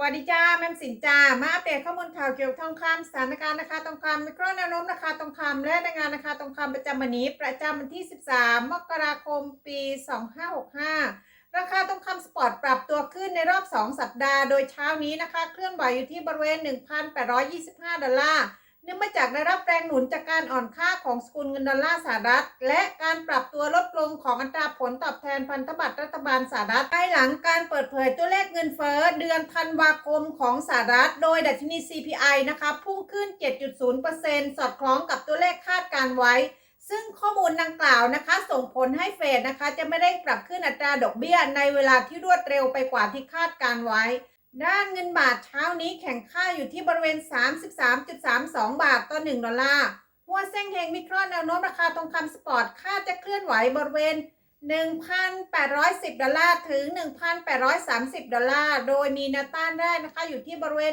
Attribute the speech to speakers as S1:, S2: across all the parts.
S1: วัสดีจ้าแม่สินจ้ามาอัปเดตข้อมูลข่าวเกี่ยวกับทองคำสถานการณ์ราคาทองคำมิโครแนวโน้มราคาทองคำและรายงานราคาทองคำประจำวันนี้ ประจำวันที่ 13 มกราคม ปี 2565 ราคาทองคำสปอร์ตปรับตัวขึ้นในรอบ 2 สัปดาห์ โดยเช้านี้นะคะ เคลื่อนไหวอยู่ที่บริเวณ 1,825 ดอลลาร์ เนื่องมาจากได้รับแรงหนุนจากการอ่อนค่าของสกุลเงินดอลลาร์สหรัฐ และการปรับตัวลดลงของอัตราผลตอบแทนพันธบัตรรัฐบาลสหรัฐภายหลังการเปิดเผยตัวเลขเงินเฟ้อเดือนธันวาคมของสหรัฐ โดยดัชนี CPI นะคะพุ่งขึ้น 7.0%สอดคล้องกับตัวเลขคาดการไว้ ซึ่งข้อมูลดังกล่าวนะคะ ส่งผลให้เฟดนะคะ จะไม่ได้ปรับขึ้นอัตราดอกเบี้ยในเวลาที่รวดเร็วไปกว่าที่คาดการไว้ ด้านเงินบาทเช้านี้แข่งค่าอยู่ที่บริเวณ 33.32 บาทต่อ 1 ดอลลาร์หัวเส้งเฮงวิเคราะห์แนวโน้มราคาทองคำสปอร์ตคาดจะเคลื่อนไหวบริเวณ 1,810 ดอลลาร์ถึง 1,830 ดอลลาร์ โดยมีแนวต้านแรกนะคะอยู่ที่บริเวณ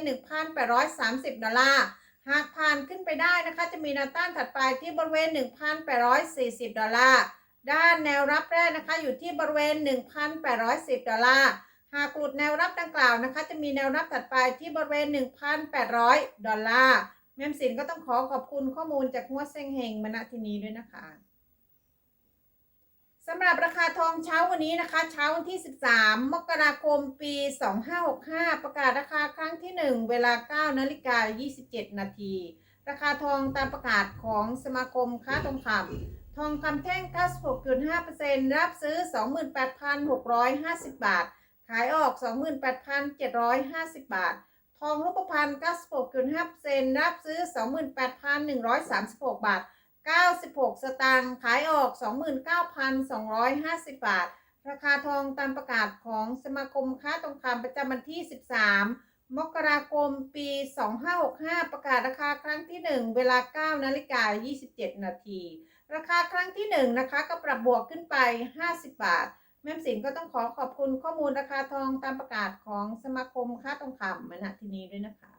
S1: 1,830 ดอลลาร์ หากผ่านขึ้นไปได้นะคะจะมีแนวต้านถัดไปที่บริเวณ 1,840 ดอลลาร์ ด้านแนวรับแรกนะคะอยู่ที่บริเวณ 1,810 ดอลลาร์ หากหลุดแนวรับดังกล่าวนะคะ จะมีแนวรับถัดไปที่บริเวณ 1,800 ดอลลาร์แม่มสินก็ต้องขอขอบคุณข้อมูลจากหัวเซ็งเฮงมาณที่นี้ด้วยนะคะสำหรับราคาทองเช้าวันนี้นะคะ เช้าวันที่ 13 มกราคมปี 2565 ประกาศราคาครั้งที่ 1 เวลา 9 นาฬิกา 27 นาที ราคาทองตามประกาศของสมาคมค้าทองคำทองคำแท่ง 96.5%รับซื้อ 28,650 บาท ขายออก 28,750 บาท ทองรูปพรรณ96.5%รับซื้อ 28,136 บาท 96 สตางค์ขายออก 29,250 บาท ราคาทองตามประกาศของสมาคมค้าทองคำประจำวันที่ 13 มกราคม ปี 2565 ประกาศราคาครั้งที่ 1 เวลา 9 นาฬิกา 27 นาที ราคาครั้งที่ 1 นะคะ ก็ปรับบวกขึ้นไป 50 บาท แม่สินก็ต้องขอขอบคุณข้อมูลราคาทองตามประกาศของสมาคมค้าทองคำมณที่นี้ด้วยนะคะ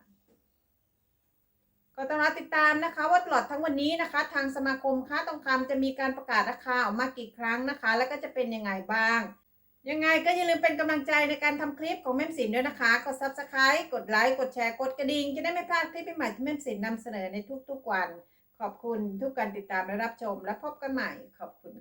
S1: ก็ต้องรอติดตามนะคะ ว่าตลอดทั้งวันนี้นะคะ ทางสมาคมค้าทองคำจะมีการประกาศราคาออกมากี่ครั้งนะคะ แล้วก็จะเป็นยังไงบ้าง ยังไงก็อย่าลืมเป็นกำลังใจในการทำคลิปของแม่สินด้วยนะคะ กด subscribe กดไลค์กดแชร์กดกระดิ่งจะได้ไม่พลาดคลิปใหม่ที่แม่สินนำเสนอในทุกๆวัน ขอบคุณทุกการติดตามและรับชม และพบกันใหม่ขอบคุณ